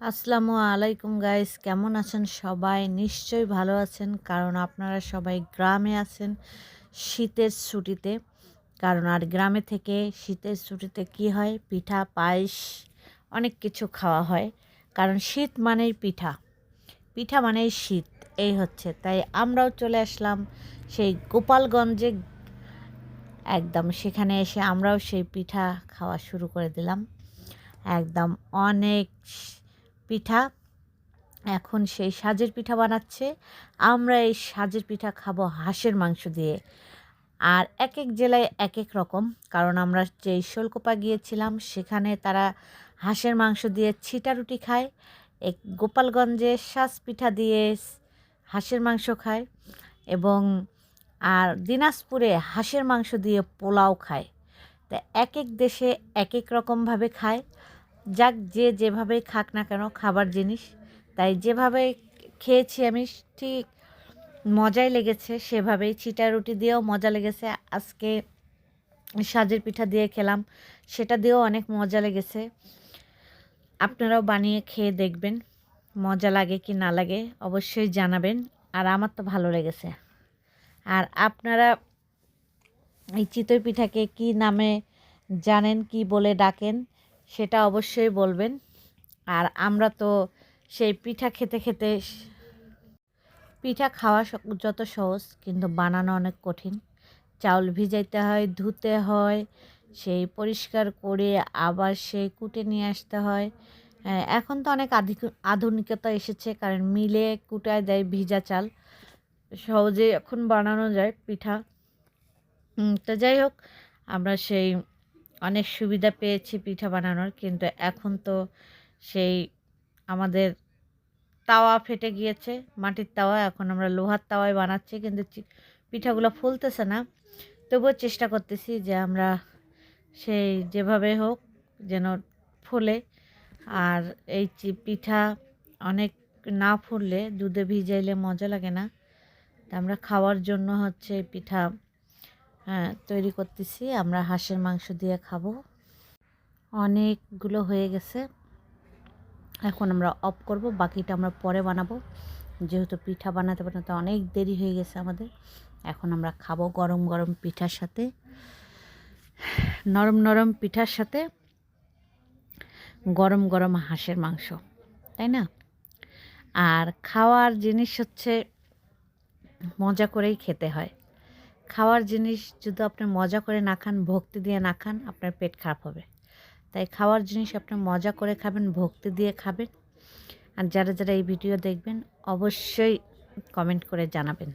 আসসালামু আলাইকুম গাইস, কেমন আছেন সবাই? নিশ্চয়ই ভালো আছেন, কারণ আপনারা সবাই গ্রামে আছেন শীতের ছুটিতে। কারণ আর গ্রামে থেকে শীতের ছুটিতে কি হয়? পিঠা, পায়েস, অনেক কিছু খাওয়া হয়। কারণ শীত মানেই পিঠা। পিঠা মানেই শীত, এই হচ্ছে। তাই আমরাও চলে আসলাম সেই গোপালগঞ্জে। একদম সেখানে এসে আমরাও সেই পিঠা খাওয়া শুরু করে দিলাম। একদম অনেক পিঠা। এখন সেই সাজের পিঠা বানাচ্ছে। আমরা এই সাজের পিঠা খাব হাঁসের মাংস দিয়ে। আর এক এক জেলায় এক এক রকম। কারণ আমরা যেই শোলকোপা গিয়েছিলাম, সেখানে তারা হাঁসের মাংস দিয়ে ছিটা রুটি খায়। এক গোপালগঞ্জে সাজ পিঠা দিয়ে হাঁসের মাংস খায় এবং আর দিনাজপুরে হাঁসের মাংস দিয়ে পোলাও খায়। তা এক এক দেশে এক এক রকমভাবে খায়। যাক, যে যেভাবে খাক না কেন, খাবার জিনিস। তাই যেভাবে খেয়েছি আমি, ঠিক মজাই লেগেছে সেভাবেই। চিটা রুটি দিয়েও মজা লেগেছে। আজকে সাজের পিঠা দিয়ে খেলাম, সেটা দিয়েও অনেক মজা লেগেছে। আপনারাও বানিয়ে খেয়ে দেখবেন, মজা লাগে কি না লাগে, অবশ্যই জানাবেন। আর আমার তো ভালো লেগেছে। আর আপনারা এই চিতই পিঠাকে কি নামে জানেন, কি বলে ডাকেন সেটা অবশ্যই বলবেন। আর আমরা তো সেই পিঠা খেতে খেতে পিঠা খাওয়া যত সহজ, কিন্তু বানানো অনেক কঠিন। চাউল ভিজাইতে হয়, ধুতে হয়, সেই পরিষ্কার করে আবার সেই কুটে নিয়ে আসতে হয়। এখন তো অনেক আধিক, আধুনিকতা এসেছে, কারণ মিলে কুটায় দেয় ভিজা চাল। সহজে এখন বানানো যায় পিঠা। তো যাই হোক, আমরা সেই অনেক সুবিধা পেয়েছি পিঠা বানানোর, কিন্তু এখন তো সেই আমাদের তাওয়া ফেটে গিয়েছে, মাটির তাওয়া, এখন আমরা লোহার তাওয়ায় বানাচ্ছি, কিন্তু পিঠাগুলো ফুলতেছে না। তবুও চেষ্টা করতেছি যে আমরা সেই যেভাবে হোক যেন ফুলে। আর এই পিঠা অনেক না ফুললে দুধে ভিজাইলে মজা লাগে না। তা আমরা খাওয়ার জন্য হচ্ছে পিঠা হ্যাঁ তৈরি করতেছি। আমরা হাঁসের মাংস দিয়ে খাব। অনেকগুলো হয়ে গেছে। এখন আমরা অফ করব, বাকিটা আমরা পরে বানাবো। যেহেতু পিঠা বানাতে বানাতে অনেক দেরি হয়ে গেছে আমাদের, এখন আমরা খাব গরম গরম পিঠার সাথে। নরম নরম পিঠার সাথে গরম গরম হাঁসের মাংস, তাই না? আর খাওয়ার জিনিস হচ্ছে মজা করেই খেতে হয়। খাওয়ার জিনিস যদি আপনি মজা করে না খান, ভক্তি দিয়ে না খান, আপনার পেট খারাপ হবে। তাই খাওয়ার জিনিস আপনি মজা করে খাবেন, ভক্তি দিয়ে খাবেন। আর যারা যারা এই ভিডিও দেখবেন, অবশ্যই কমেন্ট করে জানাবেন।